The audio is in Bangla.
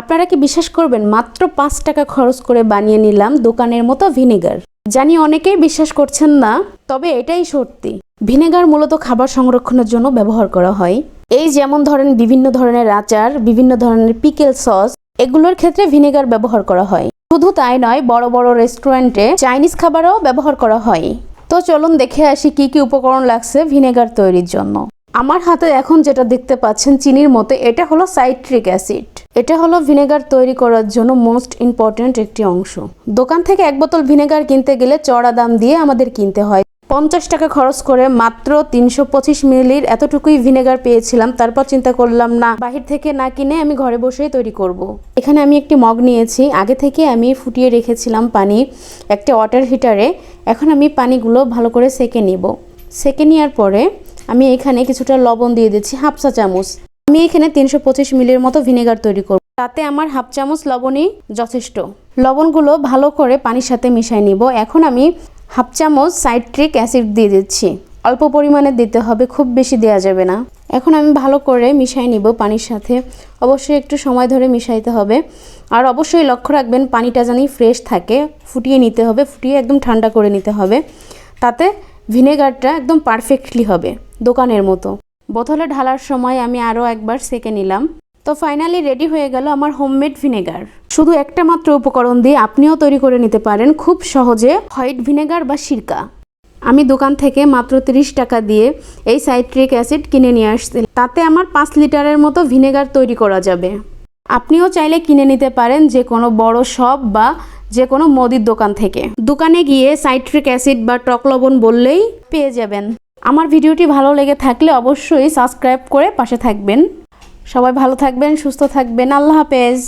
আপনারা কি বিশ্বাস করবেন? মাত্র পাঁচ টাকা খরচ করে বানিয়ে নিলাম দোকানের মতো ভিনেগার। জানি অনেকেই বিশ্বাস করছেন না, তবে এটাই সত্যি। ভিনেগার মূলত খাবার সংরক্ষণের জন্য ব্যবহার করা হয়। এই যেমন ধরেন বিভিন্ন ধরনের আচার, বিভিন্ন ধরনের পিকেল সস, এগুলোর ক্ষেত্রে ভিনেগার ব্যবহার করা হয়। শুধু তাই নয়, বড় বড় রেস্টুরেন্টে চাইনিজ খাবারও ব্যবহার করা হয়। তো চলুন দেখে আসি কি কি উপকরণ লাগছে ভিনেগার তৈরির জন্য। আমার হাতে এখন যেটা দেখতে পাচ্ছেন চিনির মতো, এটা হলো সাইট্রিক অ্যাসিড। এটা হলো ভিনেগার তৈরি করার জন্য মোস্ট ইম্পর্ট্যান্ট একটি অংশ। দোকান থেকে এক বোতল ভিনেগার কিনতে গেলে চড়া দাম দিয়ে আমাদের কিনতে হয়। পঞ্চাশ টাকা খরচ করে মাত্র তিনশো পঁচিশ মিলির এতটুকুই ভিনেগার পেয়েছিলাম, তারপর চিন্তা করলাম, না, বাহির থেকে না কিনে আমি ঘরে বসেই তৈরি করব। এখানে আমি একটি মগ নিয়েছি, আগে থেকে আমি ফুটিয়ে রেখেছিলাম পানি একটা ওয়াটার হিটারে, এখন আমি পানিগুলো ভালো করে সেকে নিব। সেকে নেওয়ার পরে আমি এখানে কিছুটা লবণ দিয়ে দিচ্ছি হাফ চা চামচ। আমি এখানে তিনশো পঁচিশ মিলির মতো ভিনেগার তৈরি করব। তাতে আমার হাফ চামচ লবণই যথেষ্ট। লবণগুলো ভালো করে পানির সাথে মিশিয়ে নিব। এখন আমি হাফ চামচ সাইট্রিক অ্যাসিড দিয়ে দিচ্ছি। অল্প পরিমাণে দিতে হবে, খুব বেশি দেওয়া যাবে না। এখন আমি ভালো করে মিশিয়ে নিব পানির সাথে। অবশ্যই একটু সময় ধরে মিশাইতে হবে। আর অবশ্যই লক্ষ্য রাখবেন, পানিটা জানি ফ্রেশ থাকে, ফুটিয়ে নিতে হবে, ফুটিয়ে একদম ঠান্ডা করে নিতে হবে। তাতে ভিনেগারটা একদম পারফেক্টলি হবে, দোকানের মতো। বোতলে ঢালার সময় আমি আরও একবার সেঁকে নিলাম। তো ফাইনালি রেডি হয়ে গেল আমার হোমমেড ভিনেগার শুধু একটা মাত্র উপকরণ দিয়ে আপনিও তৈরি করে নিতে পারেন খুব সহজে হোয়াইট ভিনেগার বা সিরকা। আমি দোকান থেকে মাত্র 30 টাকা দিয়ে এই সাইট্রিক অ্যাসিড কিনে নিয়ে আসছি। তাতে আমার পাঁচ লিটারের মতো ভিনেগার তৈরি করা যাবে। আপনিও চাইলে কিনে নিতে পারেন যে কোনো বড় শপ বা যে কোনো মুদির দোকান থেকে। দোকানে গিয়ে সাইট্রিক অ্যাসিড বা টক লবণ বললেই পেয়ে যাবেন। আমার ভিডিওটি ভালো লেগে থাকলে অবশ্যই সাবস্ক্রাইব করে পাশে থাকবেন। সবাই ভালো থাকবেন, সুস্থ থাকবেন। আল্লাহ হাফেজ।